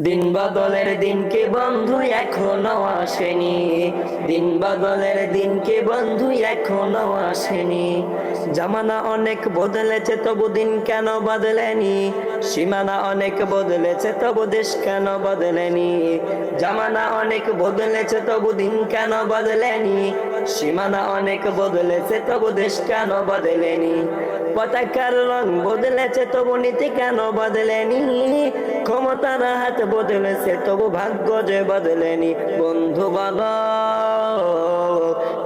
দিন বদলের দিনকে বন্ধু এখনও আসেনি। দিন বদলের দিনকে বন্ধু এখনও আসেনি। জামানা অনেক বদলেছে, তবু দিন কেন বদলেনি? সীমানা অনেক বদলেছে, তবু দেশ কেন বদলেনি? জামানা অনেক বদলেছে, তবু দিন কেন বদলেনি? সীমানা অনেক বদলেছে, তবু দেশ কেন বদলেনি? পতাকার রং বদলেছে, তবু নীতি কেন বদলেনি? ক্ষমতার হাত বদলেছে তবু ভাগ্য যে বদলেনি বন্ধু বদল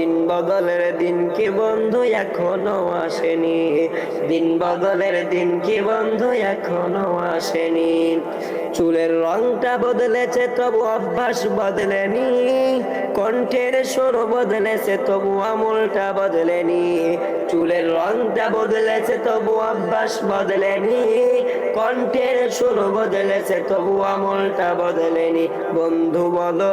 দিন বদলের দিন কি বন্ধু এখনও আসেনি। দিন বদলের দিন কি বন্ধু এখনও আসেনি। চুলের রংটা বদলেছে, তবু অভ্যাস বদলেনি। কণ্ঠের সুর বদলেছে, তবু আমলটা বদলেনি। চুলের রংটা বদলেছে, তবু অভ্যাস বদলেনি। কণ্ঠের সুর বদলেছে, তবু আমলটা বদলেনি। বন্ধু বলো।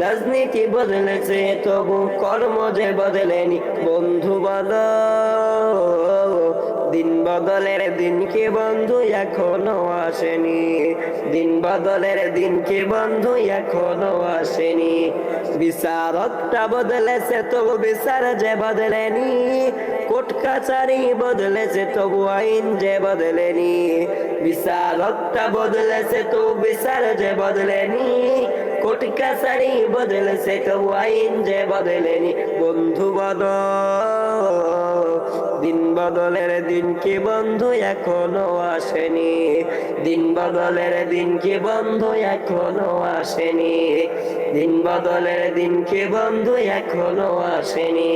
রাজনীতি বদলেছে, তবু কর্ম যে বদলেনি। বন্ধু বদল, দিন বদলের দিনকে বন্ধু এখনও আসেনি। দিন বদলের দিন কে বন্ধু এখনও আসেনি। বিচারকটা বদলেছে, তবু বিচার যে বদলেনি। কোর্ট কাচারি বদলেছে, তবু আইন যে বদলেনি বিচারকটা বদলেছে তো বিচার যে বদলেনি। কোট কাচারি বদলেছে, তবু আইন যে বদলেনি, বন্ধু বদল। দিন বদলের দিন কি বন্ধু এখনও আসেনি। দিন বদলের দিন কি বন্ধু এখনও আসেনি। দিন বদলের দিন কি বন্ধু এখনও আসেনি।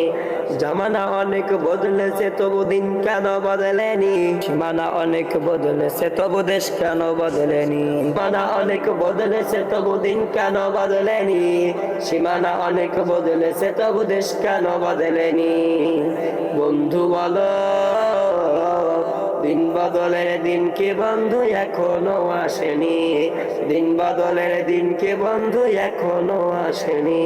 জামানা অনেক বদলেছে, তবু দিন কেন বদলেনি? সীমানা অনেক বদলেছে, তবু দেশ কেন বদলেনি? সীমানা অনেক বদলেছে, তবু দিন কেন বদলেনি? সীমানা অনেক বদলেছে, তবু দেশ কেন বদলেনি? বন্ধু বলো দিন বদলের দিন কে বন্ধু এখনও আসেনি। দিন বদলের দিন কে বন্ধু এখনও আসেনি।